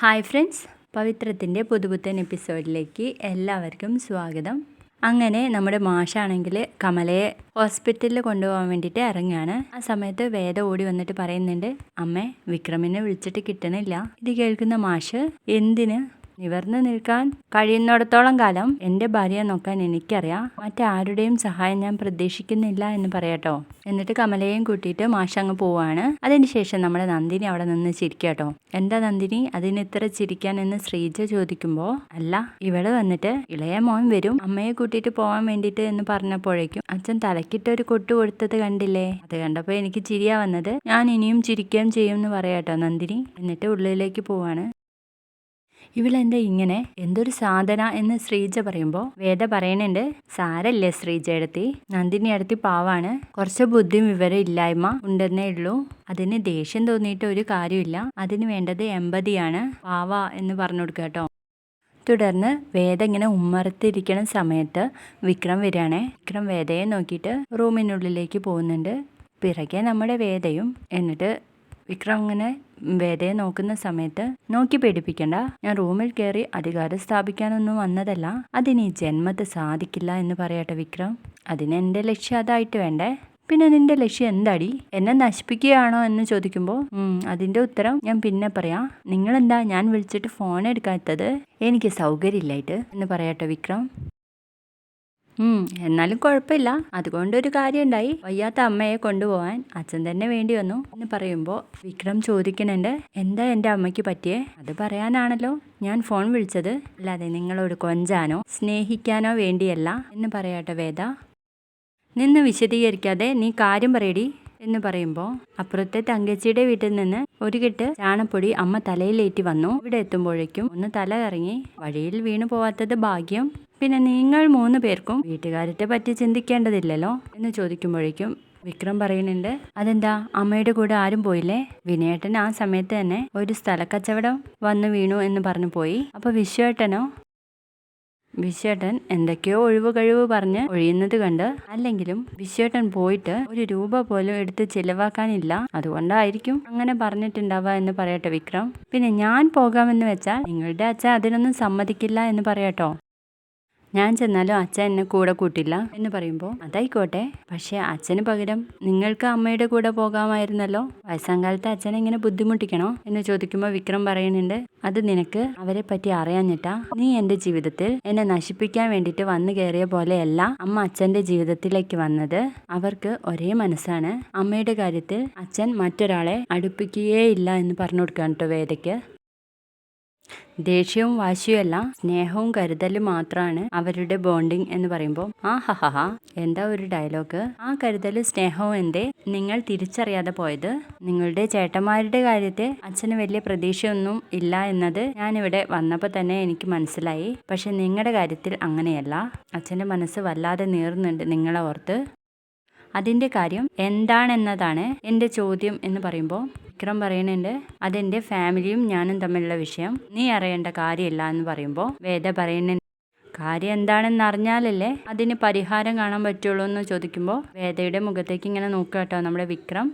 Hi friends പവിത്രത്തിന്റെ പുതുപുത്തൻ എപ്പിസോഡിലേക്ക് എല്ലാവർക്കും സ്വാഗതം. അങ്ങനെ നമ്മുടെ മാഷാണെങ്കിൽ കമലയെ ഹോസ്പിറ്റലിൽ കൊണ്ടുപോകാൻ വേണ്ടിയിട്ട് ഇറങ്ങുകയാണ്. ആ സമയത്ത് വേദ ഓടി വന്നിട്ട് പറയുന്നുണ്ട് അമ്മേ വിക്രമിനെ വിളിച്ചിട്ട് കിട്ടണില്ല. ഇത് കേൾക്കുന്ന മാഷ് എന്തിന്? നിവർന്നു നിൽക്കാൻ കഴിയുന്നിടത്തോളം കാലം എന്റെ ഭാര്യയെ നോക്കാൻ എനിക്കറിയാം. മറ്റാരുടെയും സഹായം ഞാൻ പ്രതീക്ഷിക്കുന്നില്ല എന്ന് പറയാട്ടോ. എന്നിട്ട് കമലയെയും കൂട്ടിയിട്ട് മാഷങ്ങ് പോവാണ്. അതിനുശേഷം നമ്മുടെ നന്ദിനി അവിടെ നിന്ന് ചിരിക്കാട്ടോ എന്താ നന്ദിനി? അതിന് ഇത്ര ചിരിക്കാൻ എന്ന് ശ്രീജ ചോദിക്കുമ്പോൾ അല്ല ഇവിടെ വന്നിട്ട് ഇളയ മോൻ വരും. അമ്മയെ കൂട്ടിയിട്ട് പോകാൻ വേണ്ടിയിട്ട് എന്ന് പറഞ്ഞപ്പോഴേക്കും അച്ഛൻ തലക്കിട്ട് ഒരു കൊട്ടു കൊടുത്തത് കണ്ടില്ലേ? അത് കണ്ടപ്പോൾ എനിക്ക് ചിരിയാ വന്നത്. ഞാൻ ഇനിയും ചിരിക്കുകയും ചെയ്യും എന്ന് പറയാട്ടോ നന്ദിനി. എന്നിട്ട് ഉള്ളിലേക്ക് പോവാണ്. ഇവളെന്താ ഇങ്ങനെ? എന്തൊരു സാധന എന്ന് ശ്രീജ പറയുമ്പോൾ വേദ പറയണുണ്ട്. സാരല്ലേ ശ്രീജ എടുത്തി നന്ദിനി അടുത്തി പാവാണ്. കുറച്ച് ബുദ്ധിയും വിവരം ഇല്ലായ്മ ഉണ്ടെന്നേ ഉള്ളൂ. അതിന് ദേഷ്യം തോന്നിയിട്ട് ഒരു കാര്യമില്ല. അതിന് വേണ്ടത് എമ്പതിയാണ് പാവ എന്ന് പറഞ്ഞു കൊടുക്കുക കേട്ടോ. തുടർന്ന് വേദ ഇങ്ങനെ ഉമ്മറത്തിരിക്കണ സമയത്ത് വിക്രം വരികയാണേ. വിക്രം വേദയെ നോക്കിയിട്ട് റൂമിനുള്ളിലേക്ക് പോകുന്നുണ്ട്. പിറകെ നമ്മുടെ വേദയും. എന്നിട്ട് വിക്രം അങ്ങനെ വേദയെ നോക്കുന്ന സമയത്ത് നോക്കി പേടിപ്പിക്കണ്ട. ഞാൻ റൂമിൽ കയറി അധികാരം സ്ഥാപിക്കാനൊന്നും വന്നതല്ല. അതിനി ജന്മത്തെ സാധിക്കില്ല എന്ന് പറയട്ടെ വിക്രം. അതിന് എന്റെ ലക്ഷ്യം അതായിട്ട് വേണ്ടേ? പിന്നെ നിന്റെ ലക്ഷ്യം എന്താടി? എന്നെ നശിപ്പിക്കുകയാണോ എന്ന് ചോദിക്കുമ്പോൾ അതിന്റെ ഉത്തരം ഞാൻ പിന്നെ പറയാം. നിങ്ങളെന്താ ഞാൻ വിളിച്ചിട്ട് ഫോൺ എടുക്കാത്തത്? എനിക്ക് സൗകര്യമില്ലായിട്ട് എന്ന് പറയട്ടെ വിക്രം. എന്നാലും കുഴപ്പമില്ല. അതുകൊണ്ട് ഒരു കാര്യം ഉണ്ടായി വയ്യാത്ത അമ്മയെ കൊണ്ടുപോകാൻ അച്ഛൻ തന്നെ വേണ്ടി വന്നു എന്ന് പറയുമ്പോൾ വിക്രം ചോദിക്കുന്നുണ്ട് എന്താ എന്റെ അമ്മയ്ക്ക് പറ്റിയേ? അത് പറയാനാണല്ലോ. ഞാൻ ഫോൺ വിളിച്ചത്. അല്ലാതെ നിങ്ങളോട് കൊഞ്ചാനോ സ്നേഹിക്കാനോ വേണ്ടിയല്ല. എന്ന് പറയട്ടെ വേദ. നിന്ന് വിശദീകരിക്കാതെ നീ കാര്യം പറയടി. എന്ന് പറയുമ്പോൾ അപ്പുറത്തെ തങ്കച്ചിയുടെ വീട്ടിൽ നിന്ന് ഒരു കെട്ട് ചാണപ്പൊടി അമ്മ തലയിലേറ്റി വന്നു. ഇവിടെ എത്തുമ്പോഴേക്കും ഒന്ന് തല ഇറങ്ങി വഴിയിൽ വീണു പോവാത്തത് ഭാഗ്യം. പിന്നെ നിങ്ങൾ മൂന്ന് പേർക്കും വീട്ടുകാരത്തെ പറ്റി ചിന്തിക്കേണ്ടതില്ലല്ലോ എന്ന് ചോദിക്കുമ്പോഴേക്കും വിക്രം പറയുന്നുണ്ട് അതെന്താ? അമ്മയുടെ കൂടെ ആരും പോയില്ലേ? വിനയേട്ടൻ ആ സമയത്ത് തന്നെ ഒരു സ്ഥലക്കച്ചവടം വന്നു വീണു എന്ന് പറഞ്ഞു പോയി. അപ്പൊ വിശ്വേട്ടനോ വിശ്വേട്ടൻ എന്തൊക്കെയോ ഒഴിവ് കഴിവ് പറഞ്ഞ് ഒഴിയുന്നത് കണ്ട് അല്ലെങ്കിലും വിശ്വേട്ടൻ പോയിട്ട് ഒരു രൂപ പോലും എടുത്ത് ചിലവാക്കാനില്ല. അതുകൊണ്ടായിരിക്കും അങ്ങനെ പറഞ്ഞിട്ടുണ്ടാവുക എന്ന് പറയട്ടെ വിക്രം. പിന്നെ ഞാൻ പോകാമെന്ന് വെച്ചാൽ നിങ്ങളുടെ അച്ഛൻ അതിനൊന്നും സമ്മതിക്കില്ല എന്ന് പറയട്ടോ. ഞാൻ ചെന്നാലും അച്ഛൻ എന്നെ കൂടെ കൂട്ടില്ല എന്ന് പറയുമ്പോൾ അതായിക്കോട്ടെ പക്ഷേ അച്ഛന് പകരം നിങ്ങൾക്ക് അമ്മയുടെ കൂടെ പോകാമായിരുന്നല്ലോ. വയസ്സാം കാലത്ത് അച്ഛനെ ഇങ്ങനെ ബുദ്ധിമുട്ടിക്കണോ? എന്ന് ചോദിക്കുമ്പോൾ വിക്രം പറയുന്നുണ്ട് അത് നിനക്ക് അവരെ പറ്റി അറിയാഞ്ഞിട്ടാ. നീ എന്റെ ജീവിതത്തിൽ എന്നെ നശിപ്പിക്കാൻ വേണ്ടിയിട്ട് വന്നു കയറിയ പോലെയല്ല അമ്മ അച്ഛന്റെ ജീവിതത്തിലേക്ക് വന്നത്. അവർക്ക് ഒരേ മനസ്സാണ്. അമ്മയുടെ കാര്യത്തിൽ അച്ഛൻ മറ്റൊരാളെ അടുപ്പിക്കുകയേ ഇല്ല എന്ന് പറഞ്ഞു കൊടുക്കാൻ കേട്ടോ വേദയ്ക്ക്. ദേഷ്യവും വാശിയുമല്ല സ്നേഹവും കരുതലും മാത്രമാണ് അവരുടെ ബോണ്ടിങ് എന്ന് പറയുമ്പോൾ ആ ഹഹ എന്താ ഒരു ഡയലോഗ് ആ കരുതലും സ്നേഹവും എന്തേ? നിങ്ങൾ തിരിച്ചറിയാതെ പോയത്? നിങ്ങളുടെ ചേട്ടന്മാരുടെ കാര്യത്തെ അച്ഛന് വലിയ പ്രതീക്ഷയൊന്നും ഇല്ല എന്നത് ഞാനിവിടെ വന്നപ്പോൾ തന്നെ എനിക്ക് മനസ്സിലായി. പക്ഷെ നിങ്ങളുടെ കാര്യത്തിൽ അങ്ങനെയല്ല. അച്ഛന്റെ മനസ്സ് വല്ലാതെ നീറുന്നുണ്ട് നിങ്ങളെ ഓർത്ത്. അതിന്റെ കാര്യം എന്താണെന്നതാണ് എന്റെ ചോദ്യം എന്ന് പറയുമ്പോൾ വിക്രം പറയുന്നുണ്ട് അതെന്റെ ഫാമിലിയും ഞാനും തമ്മിലുള്ള വിഷയം. നീ അറിയേണ്ട കാര്യമില്ല എന്ന് പറയുമ്പോൾ വേദ പറയുന്നുണ്ട് കാര്യം എന്താണെന്ന് അറിഞ്ഞാലല്ലേ അതിന് പരിഹാരം കാണാൻ പറ്റുള്ളൂ എന്ന് ചോദിക്കുമ്പോൾ വേദയുടെ മുഖത്തേക്ക് ഇങ്ങനെ നോക്കുക കേട്ടോ നമ്മുടെ വിക്രം.